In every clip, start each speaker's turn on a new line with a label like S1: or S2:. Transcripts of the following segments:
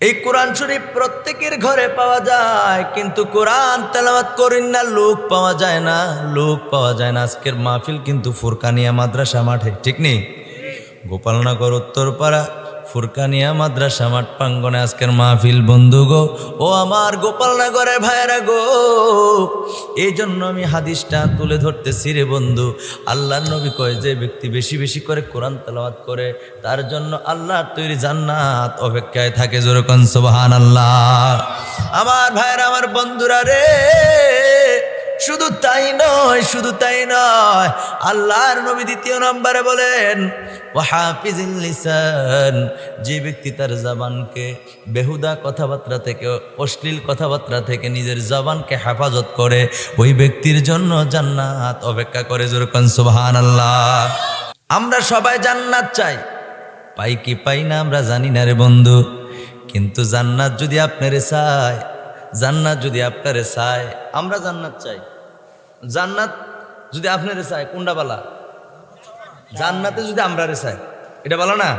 S1: এই কোরআন শরীফ প্রত্যেকের ঘরে পাওয়া যায়, কিন্তু কোরআন তেলাওয়াত করেন না, লোক পাওয়া যায় না, লোক পাওয়া যায় না। আজকের মাহফিল কিন্তু ফুরকানিয়া মাদ্রাসা মাঠে, ঠিক নেই? গোপালনগর উত্তরপাড়া ফুরকানিয়া মাদ্রাসা মাঠ প্রাঙ্গনে আজকের মাহফিল, বন্ধু গো। ও আমার গোপালনগরের ভাইয়েরা গো এই জন্য আমি হাদিসটা তুলে ধরতেছি রে বন্ধু। আল্লাহর নবী কয়, যে ব্যক্তি বেশি বেশি করে কোরআন তেলাওয়াত করে, তার জন্য আল্লাহর তৈরি জান্নাত অপেক্ষায় থাকে যেরকম সুবহান আল্লাহ আমার ভাইয়েরা, আমার বন্ধুরা রে শুধু তাই নয়, শুধু তাই নয়, আল্লাহর নবী দ্বিতীয় নম্বরে বলেন, ওয়াহাফিজিল যে ব্যক্তি তার জবানকে বেহুদা কথাবার্তা থেকে, অশ্লীল কথাবার্তা থেকে নিজের জবানকে হেফাজত করে, ওই ব্যক্তির জন্য জান্নাত অপেক্ষা করে। যেরকম সুবহান আল্লাহ আমরা সবাই জান্নাত চাই। পাই কি পাই না আমরা জানি না রে বন্ধু। কিন্তু জান্নাত যদি আপনারে চায় জান্নাত যদি আপনারে চায়, আমরা জান্নাত চাই। জান্নাত যদি আপনারে চায়, কোনটা বালা? জান্নাতে যদি আমরা রে চাই এটা বলো না?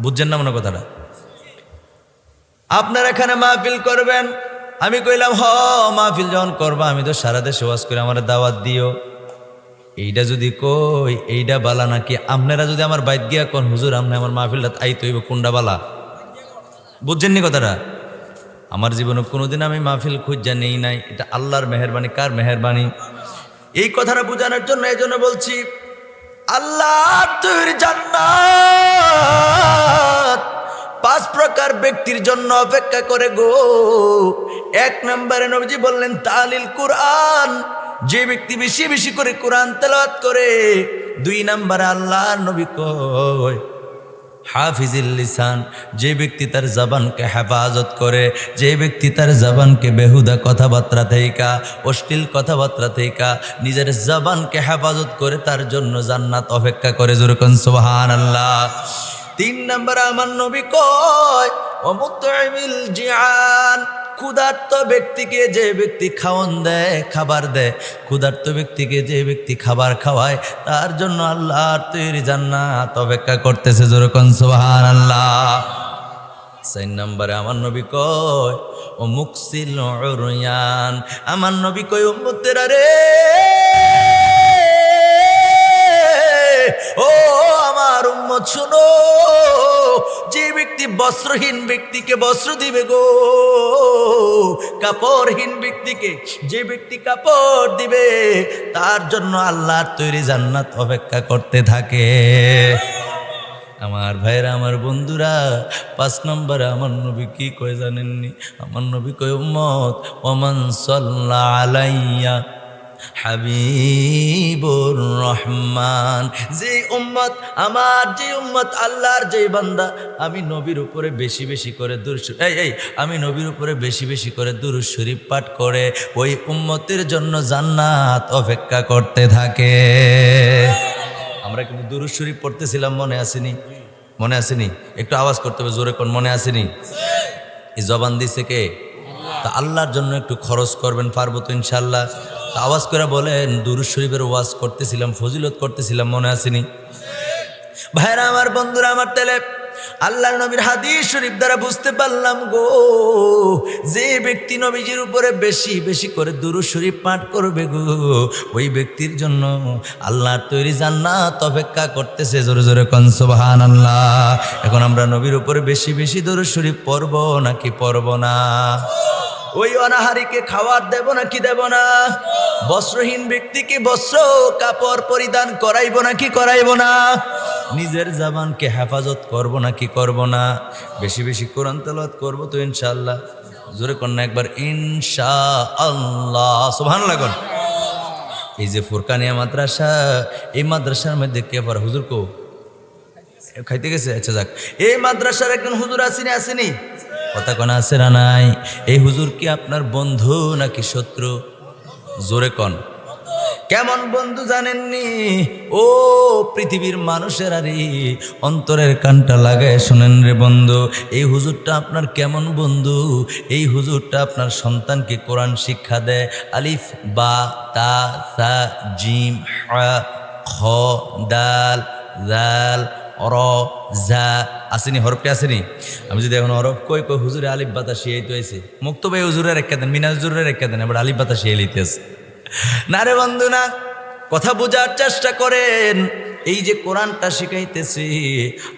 S1: বুঝছেন না মনে কথাটা? আপনার এখানে মাহফিল করবেন, আমি কইলাম, হ, মাহফিল যখন করবা, আমি তো সারা দেশে ওয়াজ করে আমার দাওয়াত দিও। এইটা যদি কই এইটা বালা নাকি? আপনারা যদি আমার বাইক গিয়া কোন, হুজুর, আপনি আমার মাহফিলটা আইতে হইব কোনটা বালা? বুঝছেননি কথাটা? আমার জীবনে কোনোদিন আমি মাহফিল খুঁজা নেই নাই। এটা আল্লাহর মেহরবানি। কার মেহরবানি? এই কথাটা বোঝানোর জন্য এই জন্য বলছি, আল্লাহ তৈরি জান্নাত পাঁচ প্রকার ব্যক্তির জন্য অপেক্ষা করে গো। এক নম্বরে নবীজি বললেন, তালিল কুরআন। যে ব্যক্তি বেশি বেশি করে কোরআন তেলাওয়াত করে, দুই নম্বরে আল্লাহর নবী কয় হাফিজিল লিসান, যে ব্যক্তি তার জবানকে হেফাজত করে, যে ব্যক্তি তার জবানকে বেহুদা কথাবার্তা থেকা অশ্লীল কথাবার্তা থেকা নিজের জবানকে হেফাজত করে তার জন্য জান্নাত অপেক্ষা করে। জোরকন সুবহান আল্লাহ তিন নম্বর, আমার নবী কয় অমুত্তমিল জিয়ান। ক্ষুধার্ত ব্যক্তিকে যে ব্যক্তি খাওয়ন দেয়, খাবার দেয়, ক্ষুধার্ত ব্যক্তিকে যে ব্যক্তি খাবার খাওয়ায়, তার জন্য আল্লাহর তৈরি জান্নাত অপেক্ষা করতেছে যেরকম সোহান আল্লাহ সেই নম্বরে, আমার নবী কয়, ও মুকসিল আমার নবী কয় উম্মতেরা রে। ও, আমার উম্মত, শুনো। যে ব্যক্তি বস্ত্রহীন ব্যক্তিকে বস্ত্র দিবে গো, কাপড়হীন ব্যক্তিকে যে ব্যক্তি কাপড় দিবে, তার জন্য আল্লাহর তৈরি জান্নাত অপেক্ষা করতে থাকে। আমার ভাইরা আমার বন্ধুরা, পাঁচ নম্বরে, আমার নবী কি কয় জানেননি? আমার নবী কয়, উম্মত, ওমান সাল্লা আলাইয়া হাবিবুর রহমান। যে উম্মত আমার, যে উম্মত আল্লাহর, যে বান্দা। আমি নবীর উপরে বেশি বেশি করে দূর এই এই, আমি নবীর উপরে বেশি বেশি করে দূর শরীফ পাঠ করে ওই উম্মতের জন্য জান্নাত অপেক্ষা করতে থাকে। আমরা কিন্তু দুরুদ শরীফ পড়তেছিলাম, মনে আসেনি? মনে আসেনি? একটু আওয়াজ করতে হবে, জোরে কোন মনে আসেনি? এই জবান দিছে কে? তা আল্লাহর জন্য একটু খরচ করবেন, পারব তো ইনশাল্লাহ আওয়াজ করে বলেন, দুরুদ শরীফের ওয়াজ করতেছিলাম, ফজিলত করতেছিলাম, মনে আসেনি? ভাইরা আমার, বন্ধুরা আমার তেলে, আল্লাহর নবীর হাদিস শরীফ দ্বারা বুঝতে পারলাম গো, যে ব্যক্তি নবীজির উপরে বেশি বেশি করে দুরু শরীফ পাঠ করবে গো, ওই ব্যক্তির জন্য আল্লাহর তৈরি জান্নাত অপেক্ষা করতেছে, জোরে জোরে কনসবাহান আল্লাহ এখন আমরা নবীর উপরে বেশি বেশি দুরু শরীফ পড়ব নাকি পড়ব না? ওই অনাহারিকে খাবার দেব না, কি দেব না? বস্ত্রহীন ব্যক্তিকে বস্ত্র, কাপড় পরিধান করাইব না, কি করাইব না? নিজের জাবানকে হেফাজত করব না, কি করব না? বেশি বেশি কোরআন তেলাওয়াত করব তো ইনশাআল্লাহ। জোরে কন্যা একবার ইনশা আল্লাহ সুবহান লাগুন এই যে ফুরকানিয়া মাদ্রাসা, এই মাদ্রাসার মধ্যে কে পর হুজুর কো? খাইতে গেছে? আচ্ছা যাক। এই মাদ্রাসার একজন হুজুর আসেনি আসেনি? কথা কোন আছে না নাই? এই হুজুর কি আপনার বন্ধু নাকি শত্রু? জোরে কন। কেমন বন্ধু জানেননি? ও পৃথিবীর মানুষের আরে, অন্তরের কানটা লাগায় শোনেন রে বন্ধু। এই হুজুরটা আপনার কেমন বন্ধু? এই হুজুরটা আপনার সন্তানকে কোরআন শিক্ষা দেয়। আলিফ, বা, তা, সা, জিম খ, দাল দাল অর যা আসেনি, হরফটি আসেনি। আমি যদি এখন হরফ কই কই, হুজুরে আলিফ বাতা শিয়াই তো আছে মুক্ত ভাই হুজুরের একটা দেন মিনাজ হুজুরের একটা দেন, এবার আলিফ বাতা শিয়াই আছে। না রে বন্ধু না কথা বোঝার চেষ্টা করেন এই যে কোরআনটা শিখাইতেছি,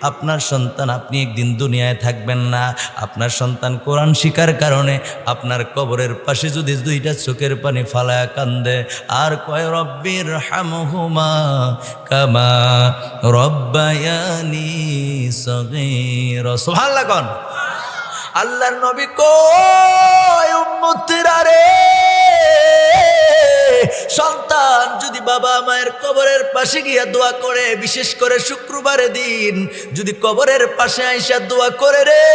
S1: আপনার সন্তান আপনি একদিন দুনিয়ায় থাকবেন না। আপনার সন্তান কোরআন শিকার কারণে আপনার কবরের পাশে যদি দুইটা চোখের পানি ফালায়া কান্দে, আর কয় রব্বির হামহুমা কামা রব্বায়ানি সগীর। সুবহানাল্লাহ আল্লাহর নবী কয়, উম্মতিরা রে বাবা মায়ের কবরের পাশে গিয়া দোয়া করে, বিশেষ করে শুক্রবারে দিন। যদি কবরের পাশে আইসা দোয়া করে রে,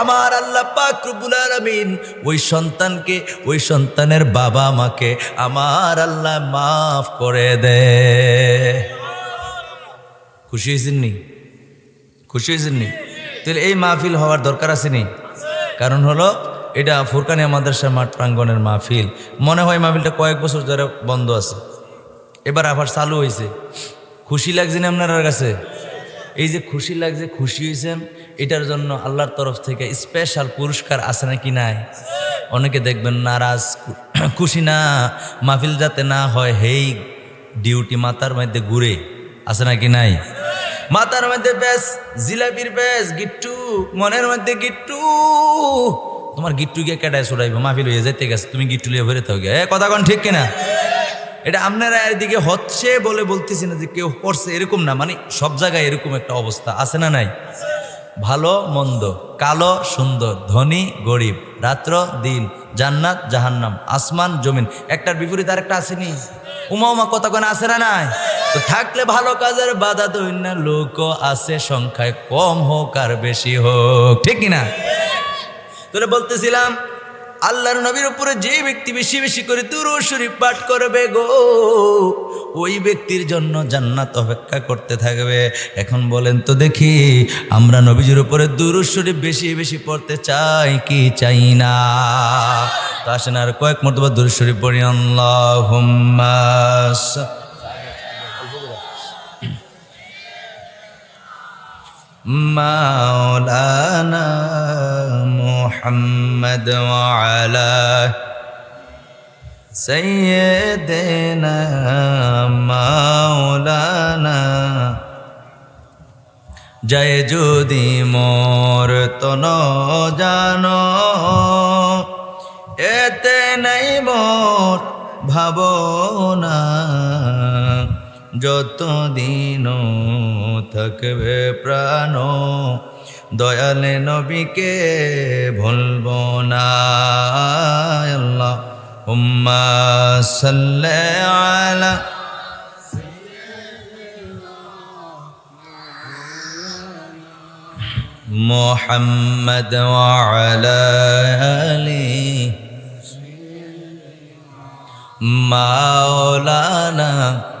S1: আমার আল্লাহ পাক রব্বুল আলামিন ওই সন্তানকে, ওই সন্তানের বাবা মাকে আমার আল্লাহ মাফ করে দে। খুশি হয়েছেননি খুশি হয়েছেননি তাহলে এই মাহফিল হওয়ার দরকার আসেনি কারণ হলো, এটা ফুরকানিয়া মাদ্রাসার মাঠ প্রাঙ্গনের মাহফিল। মনে হয় মাহফিলটা কয়েক বছর ধরে বন্ধ আছে। এবার আবার চালু হয়েছে খুশি লাগছে না আপনার কাছে? এই যে খুশি লাগছে, খুশি হয়েছেন এটার জন্য আল্লাহর তরফ থেকে স্পেশাল পুরস্কার আছে নাকি নাই? অনেকে দেখবেন নারাজ, খুশি না, মাহফিল যাতে না হয়, হেই ডিউটি মাতার মধ্যে ঘুরে, আছে নাকি নাই? মাতার মধ্যে বেশ জিলাপির বেশ গিট্টু, মনের মধ্যে গিট্টু। তোমার গিট্টু গিয়ে কেটায় ছড়াইবো? মাহফিল হয়ে যেতে গেছে, তুমি গিট্টু লিয়ে ভরে থাকবে এ, কথা কোন ঠিক কিনা? এটা আপনারা এদিকে হচ্ছে বলে বলতেছি না যে কেউ করছে, এরকম না। মানে সব জায়গায় এরকম একটা অবস্থা, আছে না নাই? ভালো, মন্দ, কালো, সুন্দর, ধনী, গরিব, রাত্র, দিন, জান্নাত, জাহান্নাম, আসমান, জমিন। একটার বিপরীত আরেকটা আসেনি উমা উমা, কথা কোন আছে না নাই? তো থাকলে ভালো কাজের বাধা দৈন্য লোক আছে সংখ্যায়, কম হোক আর বেশি হোক। ঠিক কিনা তোরে বলতেছিলাম আল্লাহর নবীর উপরে যে ব্যক্তি বেশি বেশি করে দুরু শরীফ পাঠ করবে গো, ওই ব্যক্তির জন্য জান্নাত অপেক্ষা করতে থাকবে। এখন বলেন তো দেখি, আমরা নবীজির উপরে দুরু শরীফ বেশি বেশি পড়তে চাই কি চাই না? তো আসেন আর কয়েক মর্তবা দুরু শরীফ পড়ি আল্লাহ مولانا محمد وعلى سيدنا مولانا জয় যদি মোর তন জানো এতে নাই মোর ভাবনা যতদিন থাকবে প্রাণ দয়ালে নবীকে ভুলব না আল্লাহ উম্মা সাল্লে আলা محمد وعلى آله مولانا তো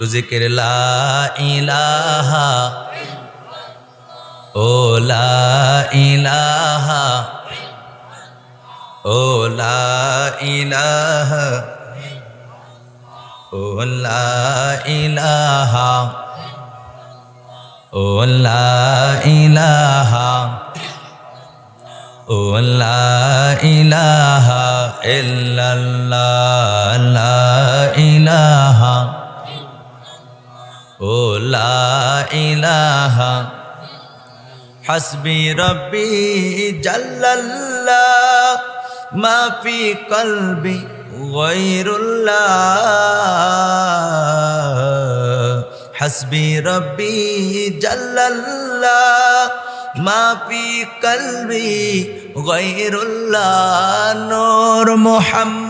S1: জিকির লা ইলাহা ও লা ইলাহা ও লা ইলাহা ও লা ইলাহা ও লা ইলাহা ও লা ইলাহা ইল্লাল্লাহ ইলাহা ও লা ইলাহা হাসবি রব্বি জাল্লাল্লাহ মা ফি কলবি গায়রুল্লাহ হাসবি রব্বি জাল্লাল্লাহ মা ফি কলবি গায়রুল্লাহ নূর মুহাম্মদ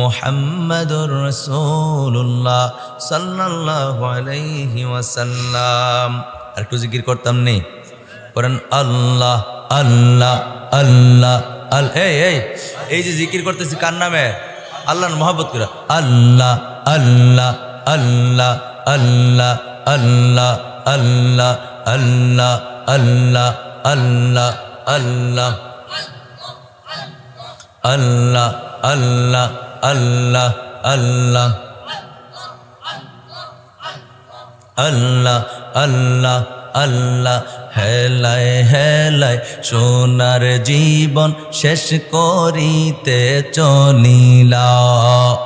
S1: মুহাম্মাদুর রাসূলুল্লাহ সাল্লাল্লাহু আলাইহি ওয়াসাল্লাম আর একটু জিকির করতাম নেই করেন আল্লাহ আল্লাহ আল্লাহ আল এই এই এই যে জিকির করতেছি কার নামে আল্লাহর মহব্বত করে আল্লাহ আল্লাহ আল্লাহ আল্লাহ আল্লাহ আল্লাহ আল্লাহ আল্লাহ আল্লাহ আল্লাহ আল্লাহ আল্লাহ আল্লাহ আল্লাহ। আল্লাহ আল্লাহ আল্লাহ। হেলায় হেলায় সোনার জীবন শেষ করিতে চলিলা।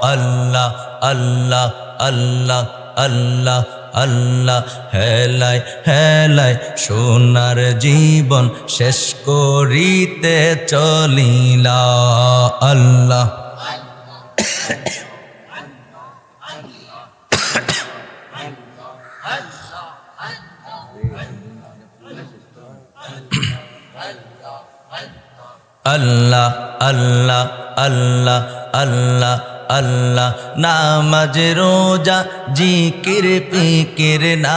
S1: আল্লাহ আল্লাহ আল্লাহ আল্লাহ আল্লাহ। হেলায় হেলায় সোনার জীবন শেষ করিতে চলিলা। আল্লাহ আল্লাহ আল্লাহ আল্লাহ আল্লাহ আল্লাহ নামাজ রোজা জিকির পিকির না